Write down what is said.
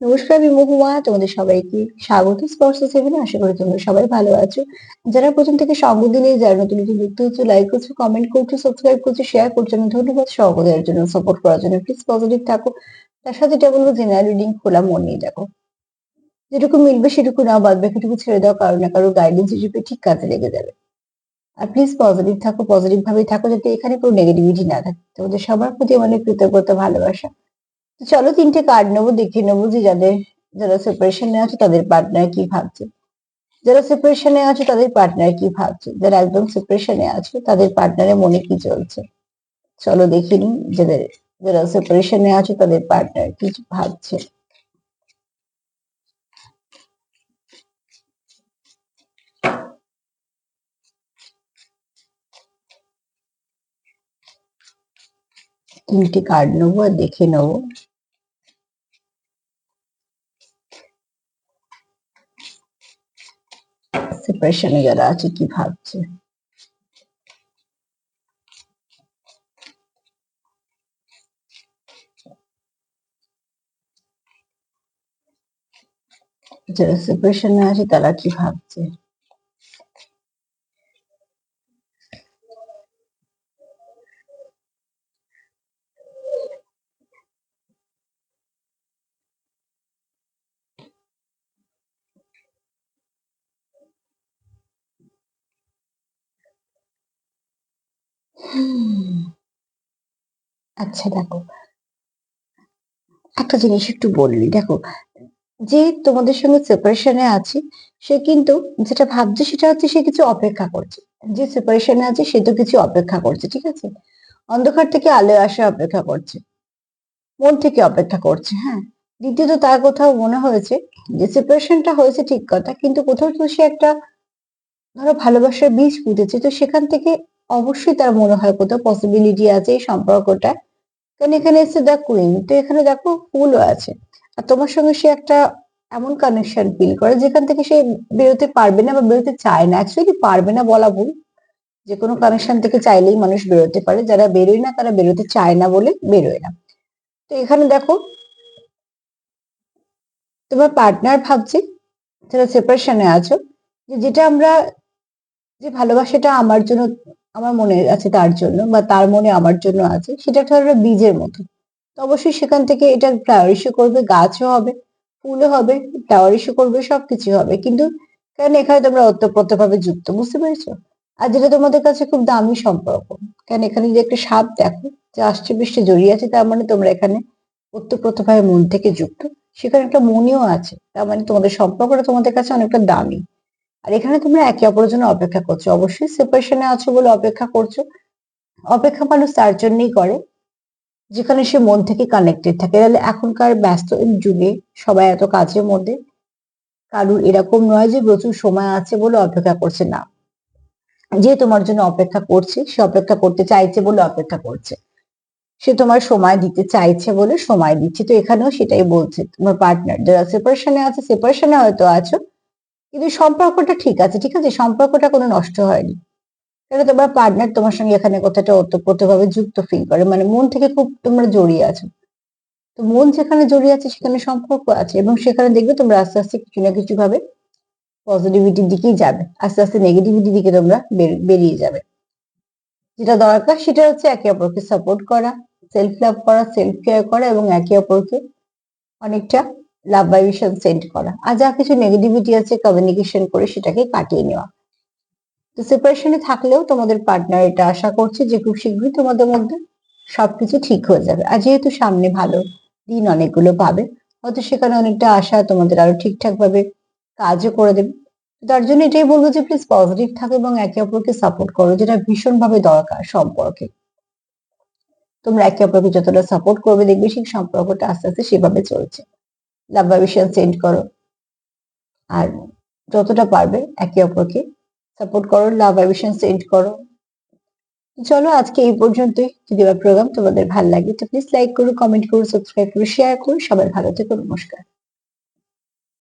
নমস্কার আমি তোমাদের সবাইকে স্বাগত স্পর্শ সেভেনে আশা করি তোমরা সবাই ভালো আছো। যারা প্রথম থেকে সঙ্গ দিলে, যারা নতুন নতুন যুক্ত হচ্ছে লাইক করছ কমেন্ট করছ সাবস্ক্রাইব করছ শেয়ার করছ, আমি ধন্যবাদ দেওয়ার জন্য সাপোর্ট করার জন্য। প্লিজ পজিটিভ থাকো। তার সাথে এটা বলব জেনারেল রিডিং খোলা মন নিয়ে দেখো। যেটুকু মিলবে সেটুকু না বাদ বাকিটুকু ছেড়ে দাও কারও না কারও গাইডেন্স হিসেবে ঠিক কাজে লেগে যাবে। আর প্লিজ পজিটিভ থাকো পজিটিভ ভাবেই থাকো, যাতে এখানে কোনো নেগেটিভিটি না থাকে। তোমাদের সবার প্রতি অনেক কৃতজ্ঞতা, ভালোবাসা। তো চলো তিনটে কার্ড নেব দেখে নেব যে যাদের, যারা সেপারেশনে আছে তাদের পার্টনার কি ভাবছে। যারা সেপারেশনে আছে তাদের পার্টনার কি ভাবছে। যারা একদম সেপারেশনে আছে তাদের পার্টনারের মনে কি চলছে। চলো দেখে নিই যাদের, যারা সেপারেশনে আছে তাদের পার্টনার কি ভাবছে। তিনটি কার্ড নেব আর দেখে নেব। সেপারেশনে যারা আছে কি ভাবছে যারা সেপারেশনে আছে তারা কি ভাবছে আচ্ছা দেখো। একটা জিনিস একটু বললি দেখো, যে তোমাদের সঙ্গে সেপারেশনে আছে, সে কিন্তু যেটা ভাবছে সেটা হচ্ছে সে কিছু অপেক্ষা করছে। যে সেপারেশনে আছে, সে তো কিছু অপেক্ষা করছে, ঠিক আছে? অন্ধকার থেকে আলো আসা অপেক্ষা করছে। মন থেকে অপেক্ষা করছে হ্যাঁ? দ্বিতীয়ত তার কোথাও মনে হয়েছে যে সেপারেশনটা হয়েছে ঠিক কথা, কিন্তু কোথাও তো সে একটা ধরো ভালোবাসার বীজ ফুটেছে তো সেখান থেকে অবশ্যই তার মনে হয় কোথাও পসিবিলিটি আছে এই সম্পর্কটা। কারণ এখানে এসে দ্য কুইন, তো এখানে দেখো ফুলও আছে। আর তোমার সঙ্গে সে একটা এমন কানেকশন ফিল করে যেখান থেকে সে বেরোতে পারবে না বা বেরোতে চায় না। অ্যাকচুয়ালি পারবে না বলা ভুল। যে কোনো কানেকশন থেকে চাইলেই মানুষ বেরোতে পারে। যারা বেরোয় না তারা বেরোতে চায় না বলে বেরোয় না। তো এখানে দেখো, তোমার পার্টনার ভাবছে সেপারেশনে আছো, যে যেটা আমরা যে ভালোবাসাটা আমার জন্য, আমার মনে আছে তার জন্য বা তার মনে আমার জন্য আছে, সেটা একটা বীজের মতো। তো অবশ্যই সেখান থেকে এটা ফ্লাওয়ারিশও করবে, গাছও হবে, ফুলও হবে ফ্লাওয়ারিশও করবে সবকিছু হবে। কিন্তু কারণ এখানে তোমরা ওতপ্রোতভাবে যুক্ত, বুঝতে পেরেছ? আর যেটা তোমাদের কাছে খুব দামি সম্পর্ক কারণ এখানে যে একটা সাপ দেখো, যে আসছে বৃষ্টি জড়িয়ে আছে, তার মানে তোমরা এখানে ওতপ্রোতভাবে মন থেকে যুক্ত। সেখানে একটা মনেও আছে, তার মানে তোমাদের সম্পর্কটা তোমাদের কাছে অনেকটা দামি। আর এখানে তোমরা একে অপরের জন্য অপেক্ষা করছ। অবশ্যই সেপারেশনে আছো বলে অপেক্ষা করছ। অপেক্ষা মানুষ তার জন্যই করে, যেখানে সে মন থেকে কানেক্টেড থাকে। তাহলে এখনকার ব্যস্ত যুগে সবাই এত কাজের মধ্যে। কারুর এরকম নয় যে প্রচুর সময় আছে বলে অপেক্ষা করছে না। যে তোমার জন্য অপেক্ষা করছে, সে অপেক্ষা করতে চাইছে বলে অপেক্ষা করছে। সে তোমার সময় দিতে চাইছে বলে সময় দিচ্ছে। তো এখানেও সেটাই বলছে। তোমার পার্টনার যারা সেপারেশনে আছে সেপারেশনে হয়তো আছো। কিন্তু সম্পর্কটা ঠিক আছে ঠিক আছে? সম্পর্কটা কোনো নষ্ট হয়নি। কারণ তোমার পার্টনার তোমার সঙ্গে এখানে কথাটা ওতপ্রোতভাবে যুক্ত ফিল করে। মানে মন থেকে খুব তোমরা জড়িয়ে আছো। তো মন যেখানে জড়িয়ে আছে সেখানে সম্পর্ক আছে এবং সেখানে দেখবে তোমরা আস্তে আস্তে কিছু না কিছু ভাবে পজিটিভিটির দিকেই যাবে। আস্তে আস্তে নেগেটিভিটির দিকে তোমরা বেরিয়ে যাবে। যেটা দরকার সেটা হচ্ছে একে অপরকে সাপোর্ট করা সেলফ লাভ করা সেলফ কেয়ার করা এবং একে অপরকে অনেকটা লাভ ভাইব্রেশন সেন্ড করা। আর যা কিছু নেগেটিভিটি আছে কমিউনিকেশন করে সেটাকে কাটিয়ে নেওয়া। তো সেপারেশনে থাকলেও তোমাদের পার্টনার এটা আশা করছে যে খুব শীঘ্রই তোমাদের মধ্যে সবকিছু ঠিক হয়ে যাবে। আর যেহেতু সামনে ভালো দিন অনেকগুলো পাবে, হয়তো সেখানে অনেকটা আশা তোমাদের আরও ঠিকঠাক ভাবে কাজও করে দেবে। তার জন্য এটাই বলব যে প্লিজ পজিটিভ থাকো এবং একে অপরকে সাপোর্ট করো, যেটা ভীষণভাবে দরকার সম্পর্কে। তোমরা একে অপরকে যতটা সাপোর্ট করবে, দেখবে সেই সম্পর্কটা আস্তে আস্তে সেভাবে চলছে। লাভ ভাইবেশন সেন্ড করো। আর যতটা পারবে একে অপরকে সাপোর্ট করো লাভ ভাইবেশন সেন্ড করো। চলো আজকে এই পর্যন্তই। যদি আমার প্রোগ্রাম তোমাদের ভালো লাগে তো প্লিজ লাইক করো কমেন্ট করো সাবস্ক্রাইব করো শেয়ার করো। সবাই ভালো থেকো, নমস্কার।